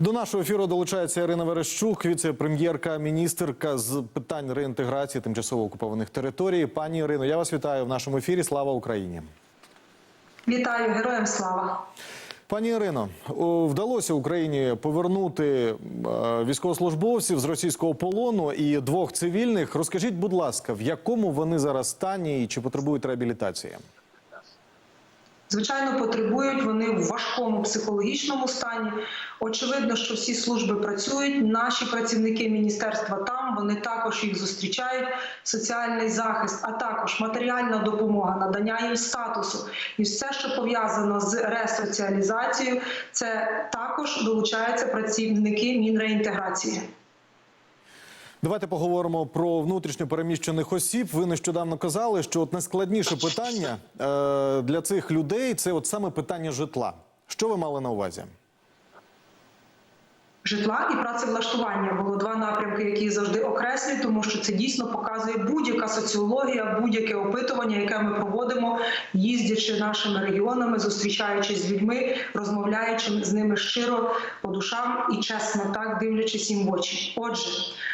До нашого ефіру долучається Ірина Верещук, віце-прем'єрка, міністерка з питань реінтеграції тимчасово окупованих територій. Пані Ірино, я вас вітаю в нашому ефірі. Слава Україні! Вітаю героям слава. Пані Ірино, вдалося Україні повернути е, військовослужбовців з російського полону і двох цивільних. Розкажіть, будь ласка, в якому вони зараз стані і чи потребують реабілітації? Звичайно, потребують вони в важкому психологічному стані. Очевидно, що всі служби працюють. Наші працівники міністерства там вони також їх зустрічають. Соціальний захист, а також матеріальна допомога, надання їм статусу і все, що пов'язано з ресоціалізацією, це також долучаються працівники мінреінтеграції. Давайте поговоримо про внутрішньо переміщених осіб. Ви нещодавно казали, що от найскладніше питання е, для цих людей це от саме питання житла. Що ви мали на увазі? Житла і працевлаштування було два напрямки, які завжди окреслюю, тому що це дійсно показує будь-яка соціологія, будь-яке опитування, яке ми проводимо, їздячи нашими регіонами, зустрічаючись з людьми, розмовляючи з ними щиро по душам і чесно, так дивлячись їм в очі. Отже,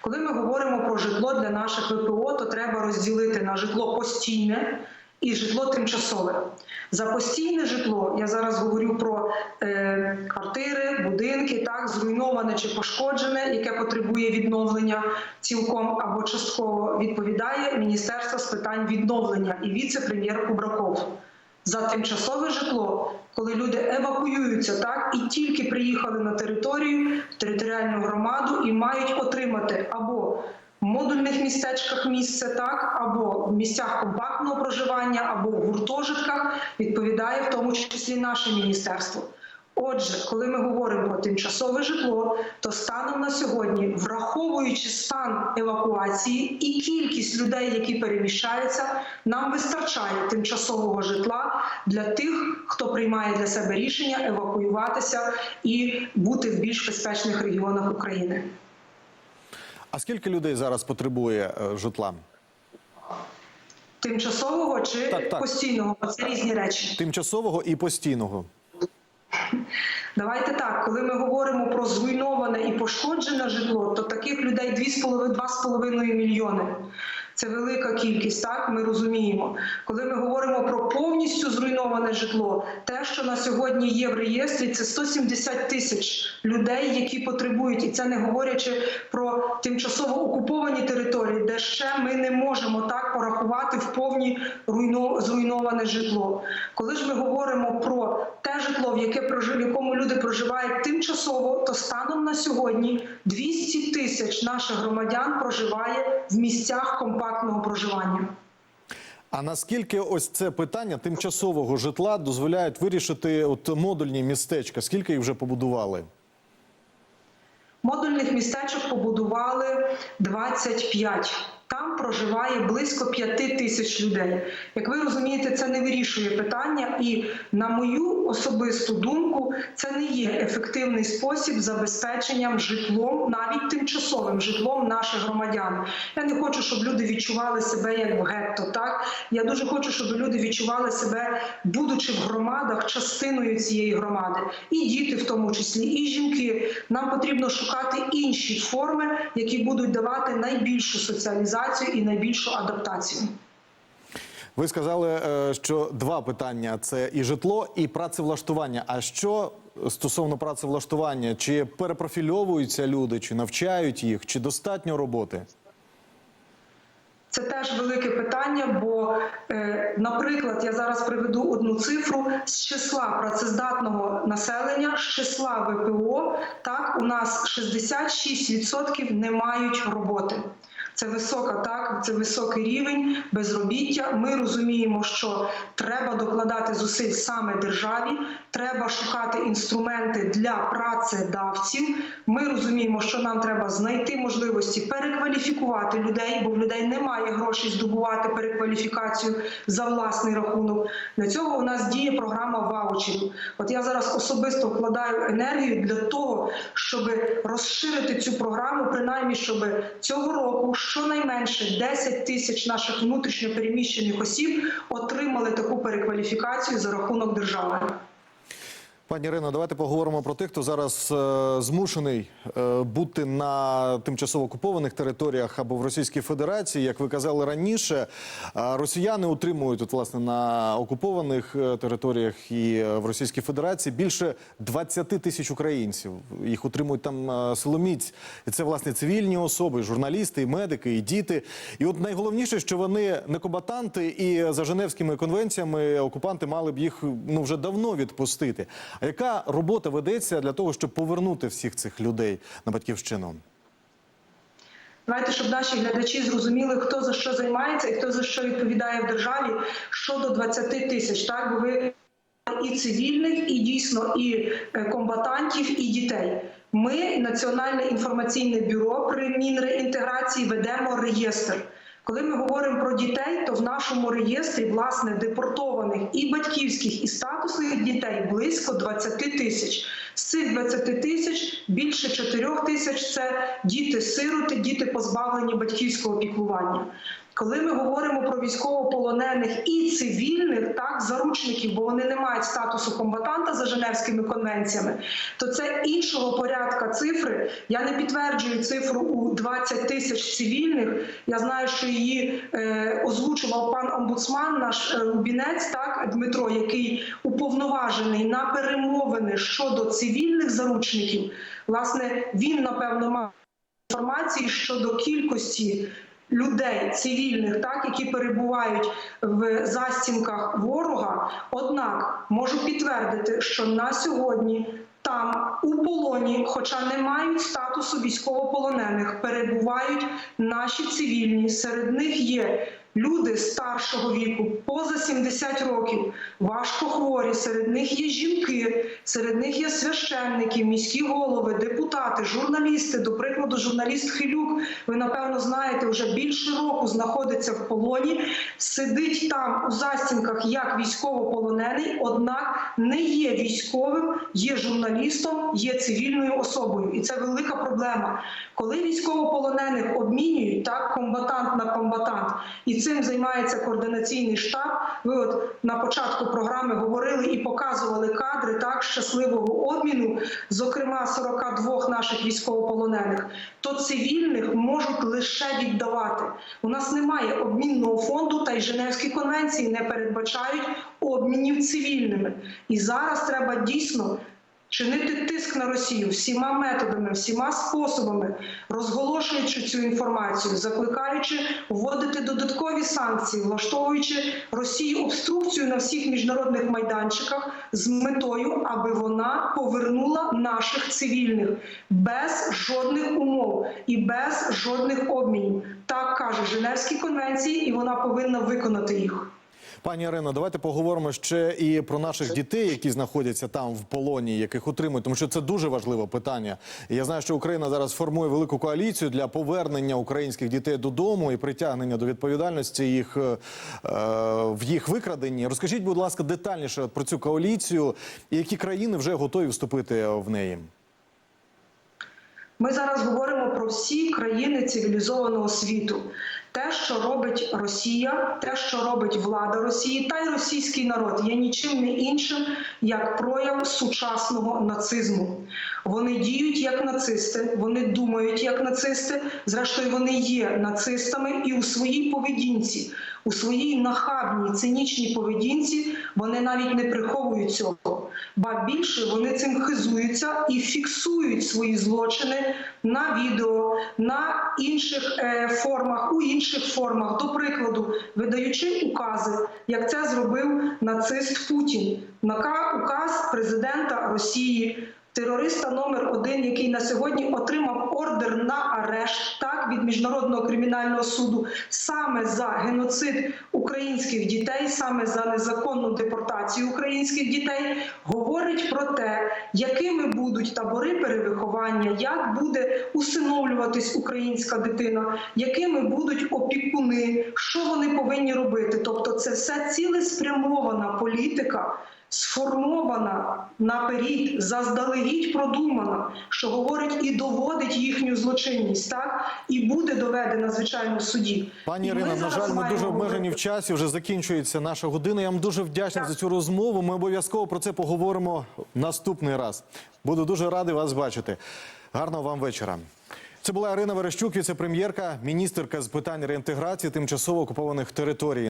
коли ми говоримо про житло для наших ВПО, то треба розділити на житло постійне. І житло тимчасове за постійне житло. Я зараз говорю про е, квартири, будинки, так зруйноване чи пошкоджене, яке потребує відновлення цілком або частково відповідає Міністерство з питань відновлення і віце-прем'єр Кубраков. За тимчасове житло, коли люди евакуюються, так і тільки приїхали на територію, територіальну громаду і мають отримати або модульних містечках місце, так або в місцях компактного проживання, або в гуртожитках відповідає в тому числі наше міністерство. Отже, коли ми говоримо про тимчасове житло, то станом на сьогодні, враховуючи стан евакуації і кількість людей, які переміщаються, нам вистачає тимчасового житла для тих, хто приймає для себе рішення евакуюватися і бути в більш безпечних регіонах України. А скільки людей зараз потребує е, житла? Тимчасового чи Так, так. постійного це різні речі. Тимчасового і постійного. Давайте так, коли ми говоримо про зруйноване і пошкоджене житло, то таких людей 2,5 мільйони. Це велика кількість, так ми розуміємо. Коли ми говоримо про повністю зруйноване житло, те, що на сьогодні є в реєстрі, це 170 тисяч людей, які потребують, і це не говорячи про тимчасово окуповані території, де ще ми не можемо так порахувати в повні руйно зруйноване житло. Коли ж ми говоримо про те житло, в яке в якому люди проживають тимчасово, то станом на сьогодні 200 тисяч наших громадян проживає в місцях компактного проживання. А наскільки ось це питання тимчасового житла дозволяють вирішити от модульні містечка? Скільки їх вже побудували? Модульних містечок побудували 25. Там проживає близько 5 тисяч людей. Як ви розумієте, це не вирішує питання, і на мою особисту думку, це не є ефективний спосіб забезпеченням житлом, навіть тимчасовим житлом наших громадян. Я не хочу, щоб люди відчували себе як в гетто. Так я дуже хочу, щоб люди відчували себе, будучи в громадах, частиною цієї громади, і діти, в тому числі, і жінки. Нам потрібно шукати інші форми, які будуть давати найбільшу соціалізацію і найбільшу адаптацію. Ви сказали, е, що два питання: це і житло, і працевлаштування. А що стосовно працевлаштування? Чи перепрофільовуються люди, чи навчають їх, чи достатньо роботи? Це теж велике питання, бо, е, наприклад, я зараз приведу одну цифру з числа працездатного населення, з числа ВПО, так у нас 66% не мають роботи. Це висока, так це високий рівень безробіття. Ми розуміємо, що треба докладати зусиль саме державі, треба шукати інструменти для працедавців. Ми розуміємо, що нам треба знайти можливості перекваліфікувати людей, бо в людей немає грошей здобувати перекваліфікацію за власний рахунок. Для цього у нас діє програма ваучерів. От я зараз особисто вкладаю енергію для того, щоб розширити цю програму, принаймні, щоб цього року щонайменше 10 тисяч наших внутрішньо переміщених осіб отримали таку перекваліфікацію за рахунок держави. Пані Ірино, давайте поговоримо про тих, хто зараз е, змушений е, бути на тимчасово окупованих територіях або в Російській Федерації. Як ви казали раніше, е, росіяни утримують тут, власне, на окупованих е, територіях і е, в Російській Федерації більше 20 тисяч українців. Їх утримують там е, силоміць. І це, власне, цивільні особи, журналісти, і медики, і діти. І от найголовніше, що вони не комбатанти, і за Женевськими конвенціями окупанти мали б їх ну вже давно відпустити. А яка робота ведеться для того, щоб повернути всіх цих людей на батьківщину? Давайте, щоб наші глядачі зрозуміли, хто за що займається і хто за що відповідає в державі щодо 20 тисяч. Так, бо ви і цивільних, і дійсно і е, комбатантів, і дітей. Ми, Національне інформаційне бюро при Мінреінтеграції, ведемо реєстр. Коли ми говоримо про дітей, то в нашому реєстрі власне депортованих і батьківських, і статусних дітей близько 20 тисяч. З цих 20 тисяч більше 4 тисяч це діти-сироти, діти позбавлені батьківського піклування. Коли ми говоримо про військовополонених і цивільних, так заручників, бо вони не мають статусу комбатанта за Женевськими конвенціями, то це іншого порядка цифри. Я не підтверджую цифру у 20 тисяч цивільних. Я знаю, що її е, озвучував пан омбудсман, наш е, Лубінець, так Дмитро, який уповноважений на перемовини щодо цивільних заручників. Власне, він напевно мав інформації щодо кількості людей цивільних, так які перебувають в застінках ворога. Однак можу підтвердити, що на сьогодні. Там у полоні, хоча не мають статусу військовополонених, перебувають наші цивільні. Серед них є люди старшого віку, поза 70 років, важко хворі. Серед них є жінки, серед них є священники, міські голови, депутати, журналісти. До прикладу, журналіст Хилюк, ви напевно знаєте, вже більше року знаходиться в полоні, сидить там у застінках як військовополонений, однак не є військовим, є журналістом, є цивільною особою, і це велика проблема. Коли військовополонених обмінюють так, комбатант на комбатант, і цим займається координаційний штаб. Ви от на початку програми говорили і показували кадри так щасливого обміну, зокрема 42 наших військовополонених, то цивільних можуть лише віддавати. У нас немає обмінного фонду, та й Женевські конвенції не передбачають обмінів цивільними. І зараз треба дійсно. Чинити тиск на Росію всіма методами, всіма способами, розголошуючи цю інформацію, закликаючи вводити додаткові санкції, влаштовуючи Росію обструкцію на всіх міжнародних майданчиках з метою, аби вона повернула наших цивільних без жодних умов і без жодних обмінів. Так каже Женевські конвенції, і вона повинна виконати їх. Пані Ірино, давайте поговоримо ще і про наших дітей, які знаходяться там в полоні, яких утримують, тому що це дуже важливе питання. Я знаю, що Україна зараз формує велику коаліцію для повернення українських дітей додому і притягнення до відповідальності їх е, в їх викраденні. Розкажіть, будь ласка, детальніше про цю коаліцію і які країни вже готові вступити в неї. Ми зараз говоримо про всі країни цивілізованого світу. Те, що робить Росія, те, що робить влада Росії, та й російський народ, є нічим не іншим як прояв сучасного нацизму. Вони діють як нацисти, вони думають як нацисти. Зрештою, вони є нацистами, і у своїй поведінці, у своїй нахабній цинічній поведінці вони навіть не приховують цього. Ба більше вони цим хизуються і фіксують свої злочини на відео, на інших е, формах, у інших формах, до прикладу, видаючи укази, як це зробив нацист Путін, Нака- указ президента Росії. Терориста номер один, який на сьогодні отримав ордер на арешт, так від міжнародного кримінального суду, саме за геноцид українських дітей, саме за незаконну депортацію українських дітей, говорить про те, якими будуть табори перевиховання, як буде усиновлюватись українська дитина, якими будуть опікуни, що вони повинні робити. Тобто, це все цілеспрямована політика сформована наперед, заздалегідь продумана, що говорить і доводить їхню злочинність, так і буде доведена звичайно в суді. Пані І ми Ірино, на жаль, ми дуже обмежені в часі. Вже закінчується наша година. Я вам дуже вдячний Так. за цю розмову. Ми обов'язково про це поговоримо наступний раз. Буду дуже радий вас бачити. Гарного вам вечора. Це була Ірина Верещук, віце-прем'єрка, міністерка з питань реінтеграції тимчасово окупованих територій.